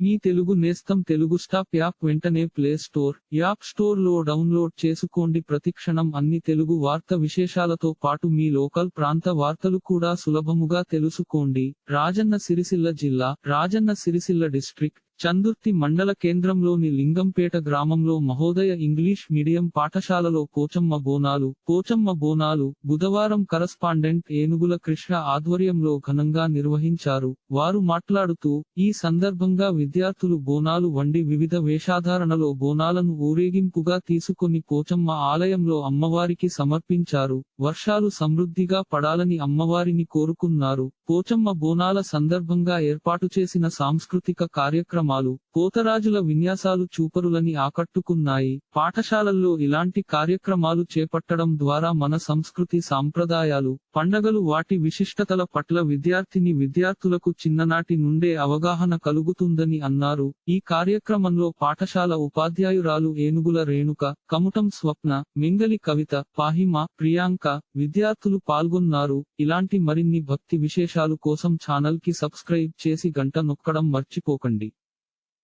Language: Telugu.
మీ తెలుగు నేస్తం తెలుగు స్టాప్ యాప్ వెంటనే ప్లే స్టోర్ యాప్ స్టోర్లో డౌన్లోడ్ చేసుకోండి. ప్రతిక్షణం అన్ని తెలుగు వార్త విశేషాలతో పాటు మీ లోకల్ ప్రాంత వార్తలు కూడా సులభముగా తెలుసుకోండి. రాజన్న సిరిసిల్ల జిల్లా రాజన్న సిరిసిల్ల డిస్ట్రిక్ట్ చందుర్తి మండల కేంద్రంలోని లింగంపేట గ్రామంలో మహోదయ ఇంగ్లీష్ మీడియం పాఠశాలలో పోచమ్మ బోనాలు పోచమ్మ బోనాలు బుధవారం కరస్పాండెంట్ ఏనుగుల కృష్ణ ఆధ్వర్యంలో ఘనంగా నిర్వహించారు. వారు మాట్లాడుతూ ఈ సందర్భంగా విద్యార్థులు బోనాలు వండి వివిధ వేషాధారణలో బోనాలను ఊరేగింపుగా తీసుకొని పోచమ్మ ఆలయంలో అమ్మవారికి సమర్పించారు. వర్షాలు సమృద్ధిగా పడాలని అమ్మవారిని కోరుకున్నారు. పోచమ్మ బోనాల సందర్భంగా ఏర్పాటు చేసిన సాంస్కృతిక కార్యక్రమం కార్యక్రమాలు పోతరాజుల విన్యాసాలు చూపరులని ఆకట్టుకున్నాయి. పాఠశాలల్లో ఇలాంటి కార్యక్రమాలు చేపట్టడం ద్వారా మన సంస్కృతి సాంప్రదాయాలు పండగలు వాటి విశిష్టతల పట్ల విద్యార్థిని విద్యార్థులకు చిన్ననాటి నుండే అవగాహన కలుగుతుందని అన్నారు. ఈ కార్యక్రమంలో పాఠశాల ఉపాధ్యాయురాలు ఏనుగుల రేణుక కముటం స్వప్న మింగలి కవిత పాహిమ ప్రియాంక విద్యార్థులు పాల్గొన్నారు. ఇలాంటి మరిన్ని భక్తి విశేషాలు కోసం ఛానల్కి సబ్స్క్రైబ్ చేసి గంట నొక్కడం మర్చిపోకండి.